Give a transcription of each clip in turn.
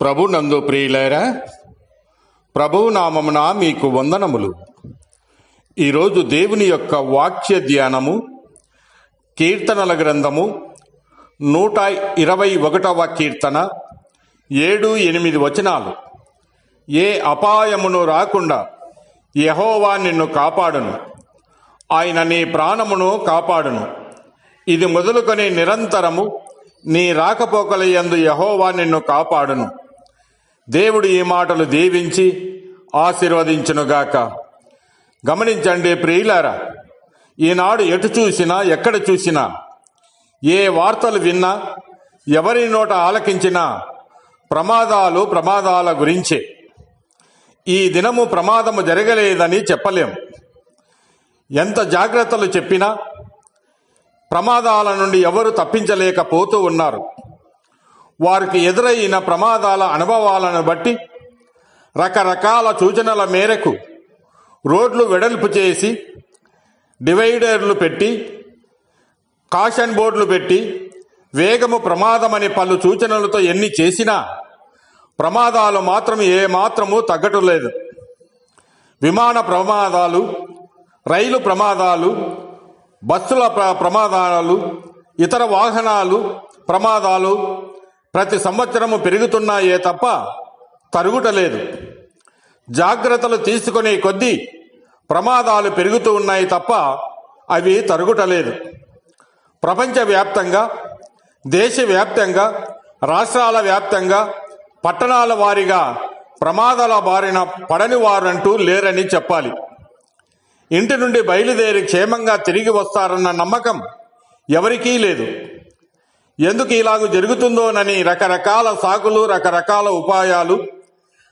ప్రభు నందు ప్రియులైరా ప్రభువు నామమున మీకు వందనములు. ఈరోజు దేవుని యొక్క వాక్య ధ్యానము కీర్తనల గ్రంథము నూట ఇరవై ఒకటవ కీర్తన ఏడు ఎనిమిది వచనాలు. ఏ అపాయమును రాకుండా యహోవా నిన్ను కాపాడును. ఆయన నీ ప్రాణమును కాపాడును. ఇది మొదలుకొని నిరంతరము నీ రాకపోకలయందు యహోవా నిన్ను కాపాడును. దేవుడు ఈ మాటలు దీవించి ఆశీర్వదించునుగాక. గమనించండి ప్రియులారా ఈనాడు ఎటు చూసినా ఎక్కడ చూసినా ఏ వార్తలు విన్నా ఎవరి నోట ఆలకించినా ప్రమాదాలు ప్రమాదాల గురించే. ఈ దినము ప్రమాదము జరగలేదని చెప్పలేం. ఎంత జాగ్రత్తలు చెప్పినా ప్రమాదాల నుండి ఎవరు తప్పించలేకపోతూ ఉన్నారు. వారికి ఎదురైన ప్రమాదాల అనుభవాలను బట్టి రకరకాల సూచనల మేరకు రోడ్లు వెడల్పు చేసి డివైడర్లు పెట్టి కాషన్ బోర్డులు పెట్టి వేగము ప్రమాదమని పలు సూచనలతో ఎన్ని చేసినా ప్రమాదాలు మాత్రం ఏ మాత్రము తగ్గటం లేదు విమాన ప్రమాదాలు రైలు ప్రమాదాలు బస్సుల ప్ర- ప్రమాదాలు ఇతర వాహనాలు ప్రమాదాలు ప్రతి సంవత్సరము పెరుగుతున్నాయే తప్ప తరుగుట లేదు. జాగ్రత్తలు తీసుకునే కొద్దీ ప్రమాదాలు పెరుగుతూ ఉన్నాయి తప్ప అవి తరుగుటలేదు ప్రపంచవ్యాప్తంగా దేశవ్యాప్తంగా రాష్ట్రాల వ్యాప్తంగా పట్టణాల వారీగా ప్రమాదాల బారిన పడని వారంటూ లేరని చెప్పాలి. ఇంటి నుండి బయలుదేరి క్షేమంగా తిరిగి వస్తారన్న నమ్మకం ఎవరికీ లేదు. ఎందుకు ఇలాగ జరుగుతుందోనని రకరకాల సాకులు రకరకాల ఉపాయాలు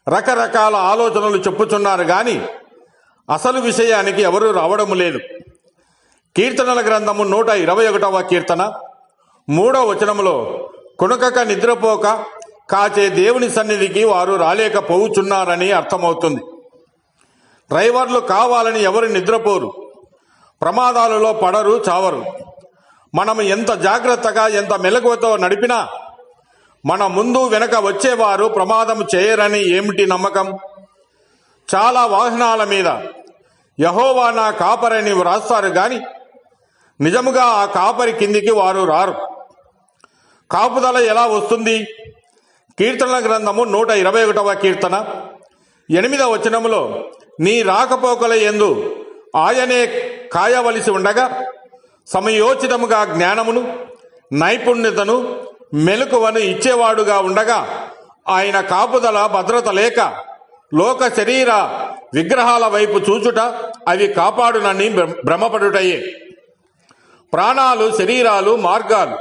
రకరకాల ఆలోచనలు చెప్పుచున్నారు గాని అసలు విషయానికి ఎవరూ రావడం లేదు. కీర్తనల గ్రంథము నూట ఇరవై ఒకటవ కీర్తన మూడవ వచనములో కొనుకక నిద్రపోక కాచే దేవుని సన్నిధికి వారు రాలేకపోవుచున్నారని అర్థమవుతుంది. డ్రైవర్లు కావాలని ఎవరు నిద్రపోరు. ప్రమాదాలలో పడరు చావరు. మనం ఎంత జాగ్రత్తగా ఎంత మెలకువతో నడిపినా మన ముందు వెనక వచ్చేవారు ప్రమాదం చేయరని ఏమిటి నమ్మకం? చాలా వాహనాల మీద యహోవా నా కాపరని వ్రాస్తారు గాని నిజముగా ఆ కాపరి కిందికి వారు రారు. కాపుదల ఎలా వస్తుంది? కీర్తనల గ్రంథము నూట ఇరవై ఒకటవ కీర్తన. ఎనిమిదవ వచనములో నీ రాకపోకల ఎందు ఆయనే కాయవలసి ఉండగా సమయోచితముగా జ్ఞానమును నైపుణ్యతను మెలకువను ఇచ్చేవాడుగా ఉండగా ఆయన కాపుదల భద్రత లేక లోక శరీర విగ్రహాల వైపు చూచుట అవి కాపాడునని భ్రమపడుటయే. ప్రాణాలు శరీరాలు మార్గాలు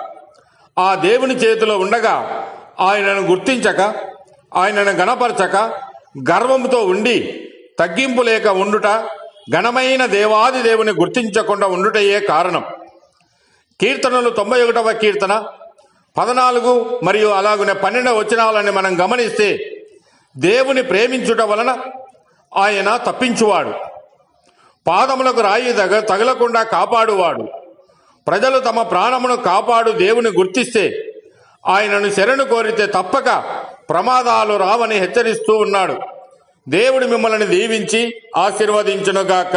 ఆ దేవుని చేతిలో ఉండగా ఆయనను గుర్తించక ఆయనను గణపరచక గర్వంతో ఉండి తగ్గింపు లేక ఉండుట ఘనమైన దేవాది దేవుని గుర్తించకుండా ఉండుటయే కారణం. కీర్తనలు తొంభై ఒకటవ కీర్తన పద్నాలుగు మరియు అలాగునే పన్నెండవ వచనాలని మనం గమనిస్తే దేవుని ప్రేమించుట వలన ఆయన తప్పించువాడు. పాదములకు రాయి తగ తగలకుండా కాపాడువాడు. ప్రజలు తమ ప్రాణమును కాపాడు దేవుని గుర్తిస్తే ఆయనను శరణు కోరితే తప్పక ప్రమాదాలు రావని హెచ్చరిస్తూ ఉన్నాడు. దేవుడు మిమ్మల్ని దీవించి ఆశీర్వదించునుగాక.